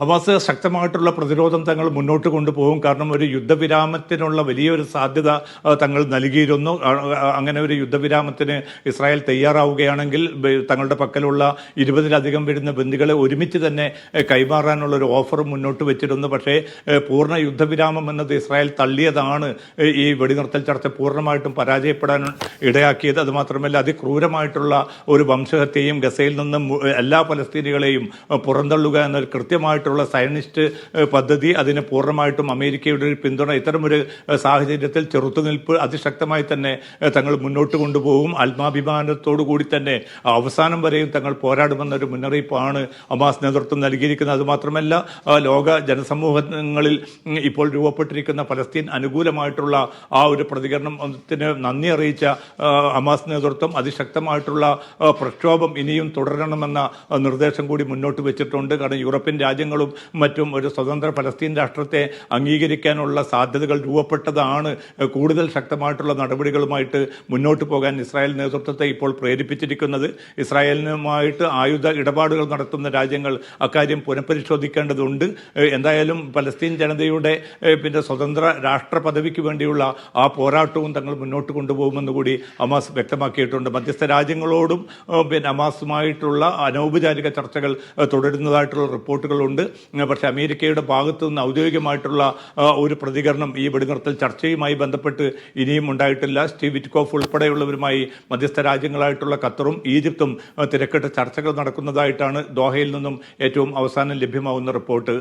Hamas ശക്തമായിട്ടുള്ള പ്രതിരോധം തങ്ങൾ മുന്നോട്ട് കൊണ്ടുപോകും. കാരണം ഒരു യുദ്ധവിരാമത്തിനുള്ള വലിയൊരു സാധ്യത തങ്ങൾ നൽകിയിരുന്നു. അങ്ങനെ ഒരു യുദ്ധവിരാമത്തിന് ഇസ്രായേൽ തയ്യാറാവുകയാണെങ്കിൽ തങ്ങളുടെ പക്കലുള്ള ഇരുപതിലധികം വരുന്ന ബന്ദികളെ ഒരുമിച്ച് തന്നെ കൈമാറാനുള്ള ഒരു ഓഫർ മുന്നോട്ട് വെച്ചിരുന്നു. പക്ഷേ പൂർണ യുദ്ധവിരാമം എന്നത് ഇസ്രായേൽ തള്ളിയതാണ്. ഈ വെടിനിർത്തൽ ചർച്ച പൂർണമായിട്ടും പരാജയപ്പെടാൻ ഇടയാക്കിയത്. അതുമാത്രമല്ല അതിക്രൂരമായിട്ടുള്ള ഒരു വംശഹത്യയും ഗസയിൽ നിന്നും എല്ലാ പലസ്തീനികളെയും പുറന്തള്ളുക എന്നൊരു കൃത്യമായിട്ടുള്ള സയനിസ്റ്റ് പദ്ധതി അതിന് പൂർണമായിട്ടും അമേരിക്കയുടെ ഒരു പിന്തുണ ഇത്തരമൊരു സാഹചര്യത്തിൽ ചെറുത്തുനിൽപ്പ് അതിശക്തമായി തന്നെ തങ്ങൾ മുന്നോട്ട് കൊണ്ടുപോകും. ആത്മാഭിമാനത്തോടു കൂടി തന്നെ അവസാനം വരെയും തങ്ങൾ പോരാടുമെന്നൊരു മുന്നറിയിപ്പാണ് അമാസ് നേതൃത്വം നൽകിയിരിക്കുന്നത്. അതുമാത്രമല്ല ലോക ജനസമൂഹങ്ങളിൽ ഇപ്പോൾ രൂപപ്പെട്ടിരിക്കുന്ന ഫലസ്തീൻ അനുകൂലമായിട്ടുള്ള ആ ഒരു പ്രതികരണത്തിന് നന്ദി അറിയിച്ച അമാസ് നേതൃത്വം അതിശക്തമായിട്ടുള്ള പ്രക്ഷോഭം ഇനിയും തുടരണമെന്ന നിർദ്ദേശം കൂടി മുന്നോട്ട് വെച്ചിട്ടുണ്ട്. കാരണം യൂറോപ്യൻ രാജ്യങ്ങളും മറ്റും ഒരു സ്വതന്ത്ര ഫലസ്തീൻ രാഷ്ട്രത്തെ അംഗീകരിക്കാനുള്ള സാധ്യതകൾ രൂപപ്പെട്ടതാണ്. കൂടുതൽ ശക്തമായിട്ടുള്ള നടപടികളുമായിട്ട് മുന്നോട്ട് പോകാൻ ഇസ്രായേൽ നേതൃത്വത്തെ ഇപ്പോൾ പ്രേരിപ്പിച്ചിരിക്കുന്നത്. ഇസ്രായേലിനുമായിട്ട് ആയുധ ഇടപാടുകൾ നടത്തുന്ന രാജ്യങ്ങൾ അക്കാര്യം പുനഃപരിശോധിക്കേണ്ടതുണ്ട്. എന്തായാലും പലസ്തീൻ ജനതയുടെ പിന്നെ സ്വതന്ത്ര രാഷ്ട്ര പദവിക്ക് വേണ്ടിയുള്ള ആ പോരാട്ടവും തങ്ങൾ മുന്നോട്ട് കൊണ്ടുപോകുമെന്ന് കൂടി അമാസ് വ്യക്തമാക്കിയിട്ടുണ്ട്. മധ്യസ്ഥ രാജ്യങ്ങളോടും പിന്നെ അമാസുമായിട്ടുള്ള അനൗപചാരിക ചർച്ചകൾ തുടരുന്നതായിട്ടുള്ള റിപ്പോർട്ടുകളുണ്ട്. പക്ഷേ അമേരിക്കയുടെ ഭാഗത്തു നിന്ന് ഔദ്യോഗികമായിട്ടുള്ള ഒരു പ്രതികരണം ഈ വെടിനിർത്തൽ ചർച്ചയുമായി ബന്ധപ്പെട്ട് ഇനിയും ഉണ്ടായിട്ടില്ല. സ്റ്റീവ് വിറ്റ്കോഫ് ഉൾപ്പെടെയുള്ളവരുമായി മധ്യസ്ഥ രാജ്യങ്ങളായിട്ടുള്ള ഖത്തറും ഈജിപ്തും തിരക്കിട്ട ചർച്ചകൾ നടക്കുന്നതായിട്ടാണ് ദോഹയിൽ നിന്നും ഏറ്റവും അവസാനം ലഭ്യമാവുന്ന റിപ്പോർട്ട്.